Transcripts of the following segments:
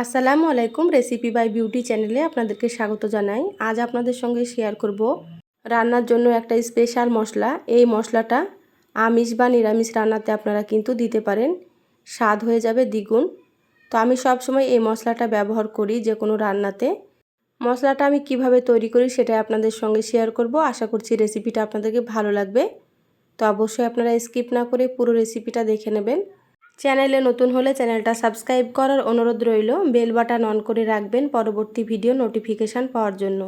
আসসালামু আলাইকুম recipe by beauty চ্যানেলে আপনাদেরকে স্বাগত জানাই। আজ আপনাদের সঙ্গে শেয়ার করব রান্নার জন্য একটা স্পেশাল মশলা। এই মশলাটা আমিষ বা নিরামিষ রান্নাতে আপনারা কিন্তু দিতে পারেন। স্বাদ হয়ে যাবে দ্বিগুণ। তো আমি সব সময় এই মশলাটা ব্যবহার করি যে কোনো রান্নাতে। মশলাটা আমি কীভাবে তৈরি করি সেটাই আপনাদের সঙ্গে শেয়ার করব। আশা করছি রেসিপিটা আপনাদেরকে ভালো লাগবে। তো অবশ্যই আপনারা স্কিপ না করে পুরো রেসিপিটা দেখে নেবেন। চ্যানেলে নতুন হলে চ্যানেলটা সাবস্ক্রাইব করার অনুরোধ রইল। বেল বাটন অন করে রাখবেন পরবর্তী ভিডিও নোটিফিকেশান পাওয়ার জন্য।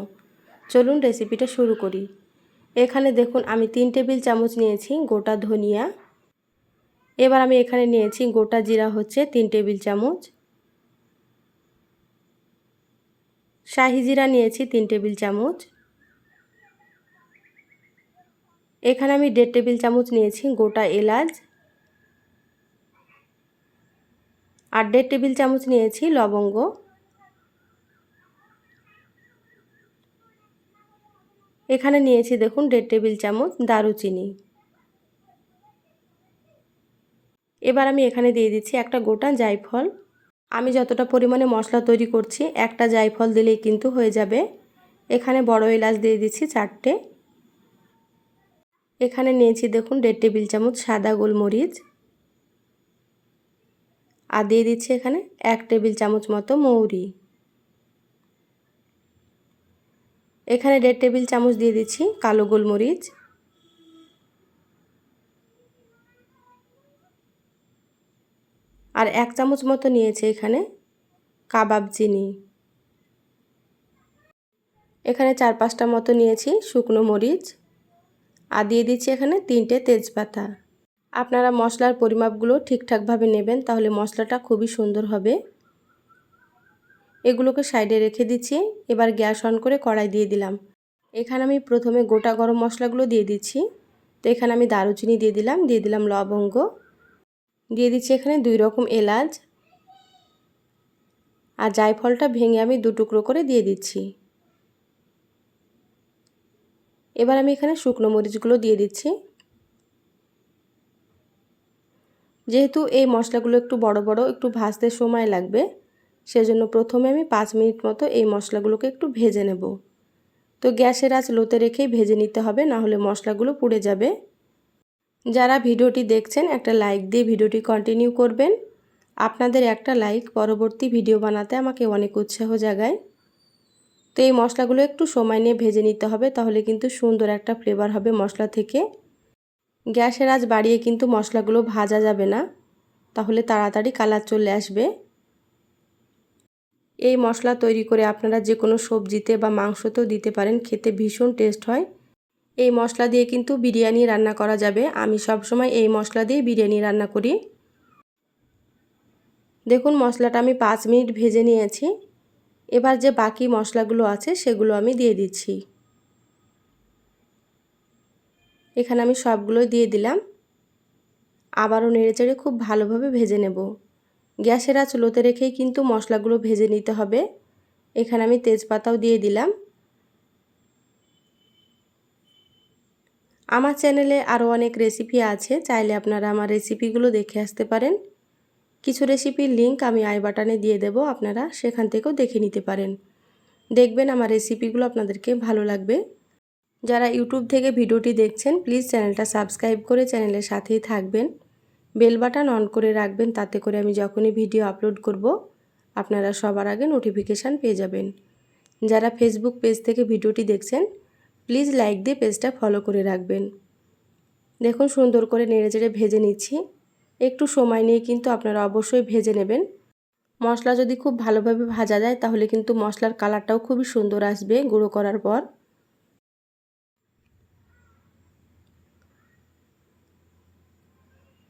চলুন রেসিপিটা শুরু করি। এখানে দেখুন, আমি তিন টেবিল চামচ নিয়েছি গোটা ধনিয়া। এবার আমি এখানে নিয়েছি গোটা জিরা হচ্ছে তিন টেবিল চামচ। শাহি জিরা নিয়েছি তিন টেবিল চামচ। এখানে আমি দেড় টেবিল চামচ নিয়েছি গোটা এলাচ। আর দেড় টেবিল চামচ নিয়েছি, লবঙ্গ। এখানে নিয়েছি দেখুন দেড় টেবিল চামচ দারুচিনি। এবার আমি এখানে দিয়ে দিচ্ছি একটা গোটা জায়ফল। আমি যতটা পরিমাণে মশলা তৈরি করছি, একটা জায়ফল দিলেই কিন্তু হয়ে যাবে। এখানে বড় এলাচ দিয়ে দিচ্ছি চারটে। এখানে নিয়েছি দেখুন দেড় টেবিল চামচ সাদা গোলমরিচ। আর দিয়ে দিচ্ছি এখানে এক টেবিল চামচ মতো মৌরি। এখানে দেড় টেবিল চামচ দিয়ে দিচ্ছি কালো গোলমরিচ। আর এক চামচ মতো নিয়েছে এখানে কাবাব চিনি। এখানে চার পাঁচটা মতো নিয়েছি শুকনো মরিচ। আর দিয়ে দিচ্ছি এখানে তিনটে তেজপাতা। আপনারা মশলার পরিমাপগুলো ঠিকঠাকভাবে নেবেন, তাহলে মশলাটা খুবই সুন্দর হবে। এগুলোকে সাইডে রেখে দিচ্ছি, এবার গ্যাস অন করে কড়াই দিয়ে দিলাম। এখানে আমি প্রথমে গোটা গরম মশলাগুলো দিয়ে দিচ্ছি। তো এখানে আমি দারুচিনি দিয়ে দিলাম দিয়ে দিলাম লবঙ্গ। দিয়ে দিচ্ছি এখানে দুই রকম এলাচ। আর জায়ফলটা ভেঙে আমি দু টুকরো করে দিয়ে দিচ্ছি। এবার আমি এখানে শুকনো মরিচগুলো দিয়ে দিচ্ছি। যেহেতু এই মশলাগুলো একটু বড় বড়, একটু ভাজতে সময় লাগবে, সেজন্য প্রথমে আমি পাঁচ মিনিট মতো এই মশলাগুলোকে একটু ভেজে নেব। তো গ্যাসের আঁচ লোতে রেখেই ভেজে নিতে হবে, না হলে মশলাগুলো পুড়ে যাবে। যারা ভিডিওটি দেখছেন, একটা লাইক দিয়ে ভিডিওটি কন্টিনিউ করবেন। আপনাদের একটা লাইক পরবর্তী ভিডিও বানাতে আমাকে অনেক উৎসাহ জাগায়। তো এই মশলাগুলো একটু সময় নিয়ে ভেজে নিতে হবে, তাহলে কিন্তু সুন্দর একটা ফ্লেভার হবে মশলা থেকে। গ্যাসের আজ বাড়িয়ে কিন্তু মশলাগুলো ভাজা যাবে না। তাহলে তাড়াতাড়ি কালার চলে আসবে। এই মশলা তৈরি করে আপনারা যে কোনো সবজিতে বা মাংসতেও দিতে পারেন, খেতে ভীষণ টেস্ট হয়। এই মশলা দিয়ে কিন্তু বিরিয়ানি রান্না করা যাবে। আমি সব সময় এই মশলা দিয়ে বিরিয়ানি রান্না করি। দেখুন, মশলাটা আমি পাঁচ মিনিট ভেজে নিয়েছি। এবার যে বাকি মশলাগুলো আছে, সেগুলো আমি দিয়ে দিচ্ছি। এখানে আমি সবগুলোই দিয়ে দিলাম। আবারও নেড়েচেড়ে খুব ভালোভাবে ভেজে নেব। গ্যাসের আঁচ লোতে রেখেই কিন্তু মশলাগুলো ভেজে নিতে হবে। এখানে আমি তেজপাতাও দিয়ে দিলাম। আমার চ্যানেলে আরও অনেক রেসিপি আছে, চাইলে আপনারা আমার রেসিপিগুলো দেখে আসতে পারেন। কিছু রেসিপির লিঙ্ক আমি আই বাটনে দিয়ে দেব, আপনারা সেখান থেকেও দেখে নিতে পারেন। দেখবেন আমার রেসিপিগুলো আপনাদেরকে ভালো লাগবে। যারা ইউটিউব থেকে ভিডিওটি দেখছেন প্লিজ চ্যানেলটা সাবস্ক্রাইব করে চ্যানেলের সাথেই থাকবেন। বেল বাটন অন করে রাখবেন, তাতে করে আমি যখনই ভিডিও আপলোড করব, আপনারা সবার আগে নোটিফিকেশান পেয়ে যাবেন। যারা ফেসবুক পেজ থেকে ভিডিওটি দেখছেন প্লিজ লাইক দিয়ে পেজটা ফলো করে রাখবেন। দেখুন, সুন্দর করে নেড়ে ভেজে নিচ্ছি। একটু সময় নিয়ে কিন্তু আপনারা অবশ্যই ভেজে নেবেন। মশলা যদি খুব ভালোভাবে ভাজা যায়, তাহলে কিন্তু মশলার কালারটাও খুবই সুন্দর আসবে। গুঁড়ো করার পর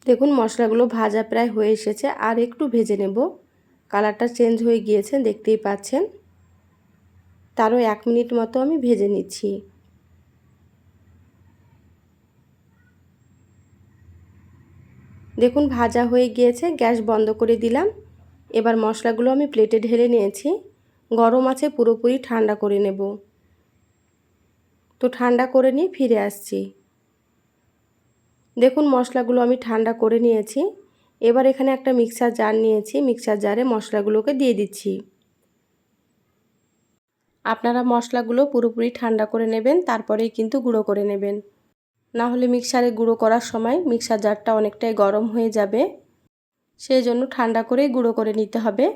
দেখুন, মশলাগুলো ভাজা প্রায় হয়ে এসেছে। আর একটু ভেজে নেব। কালারটা চেঞ্জ হয়ে গিয়েছে, দেখতেই পাচ্ছেন। তারও এক মিনিট মতো আমি ভেজে নিচ্ছি। দেখুন, ভাজা হয়ে গিয়েছে, গ্যাস বন্ধ করে দিলাম। এবার মশলাগুলো আমি প্লেটে ঢেলে নিয়েছি। গরম আছে, পুরোপুরি ঠান্ডা করে নেব। তো ঠান্ডা করে নিয়ে ফিরে আসছি। দেখুন মশলাগুলো আমি ঠান্ডা করে নিয়েছি। এবার এখানে একটা মিক্সার জার নিয়েছি। মিক্সার জারে মশলাগুলোকে দিয়ে দিচ্ছি। আপনারা মশলাগুলো পুরোপুরি ঠান্ডা করে নেবেন, তারপরেই কিন্তু গুঁড়ো করে নেবেন। না হলে মিক্সারে গুঁড়ো করার সময় মিক্সার জারটা অনেকটাই গরম হয়ে যাবে। সেই জন্য ঠান্ডা করেই গুঁড়ো করে নিতে হবে।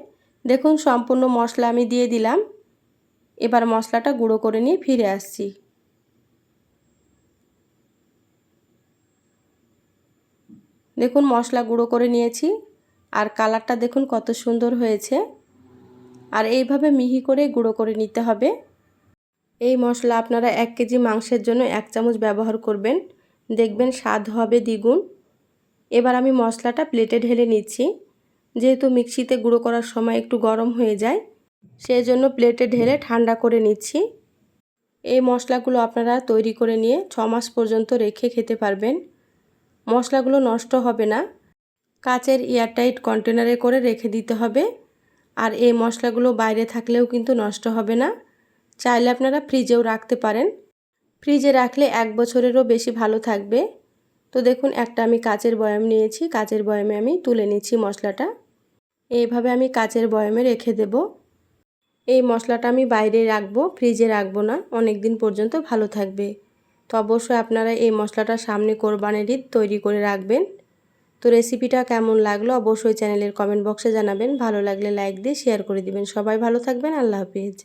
দেখুন সম্পূর্ণ মশলা আমি দিয়ে দিলাম। এবার মশলাটা গুঁড়ো করে নিয়ে ফিরে আসছি। দেখুন মশলা গুঁড়ো করে নিয়েছি আর কালারটা দেখুন কত সুন্দর হয়েছে। আর এইভাবে মিহি করে গুঁড়ো করে নিতে হবে। এই মশলা আপনারা এক কেজি মাংসের জন্য এক চামচ ব্যবহার করবেন। দেখবেন স্বাদ হবে দ্বিগুণ। এবার আমি মশলাটা প্লেটে ঢেলে নিচ্ছি। যেহেতু মিক্সিতে গুঁড়ো করার সময় একটু গরম হয়ে যায় সেই জন্য প্লেটে ঢেলে ঠান্ডা করে নিচ্ছি। এই মশলাগুলো আপনারা তৈরি করে নিয়ে ছ মাস পর্যন্ত রেখে খেতে পারবেন। মশলাগুলো নষ্ট হবে না। কাচের এয়ারটাইট কন্টেনারে করে রেখে দিতে হবে। আর এই মশলাগুলো বাইরে থাকলেও কিন্তু নষ্ট হবে না। চাইলে আপনারা ফ্রিজেও রাখতে পারেন। ফ্রিজে রাখলে এক বছরেরও বেশি ভালো থাকবে। তো দেখুন, একটা আমি কাচের বয়াম নিয়েছি। কাচের বয়ামে আমি তুলে নিচ্ছি মশলাটা। এইভাবে আমি কাচের বয়ামে রেখে দেব। এই মশলাটা আমি বাইরে রাখব, ফ্রিজে রাখব না। অনেক দিন পর্যন্ত ভালো থাকবে। তো অবশ্যই আপনারা এই মশলাটা সামনে কোরবানের ঈদ তৈরি করে রাখবেন। তো রেসিপিটা কেমন লাগল অবশ্যই চ্যানেলের কমেন্ট বক্সে জানাবেন। ভালো লাগলে লাইক দিয়ে শেয়ার করে দিবেন। সবাই ভালো থাকবেন। আল্লাহ হাফিজ।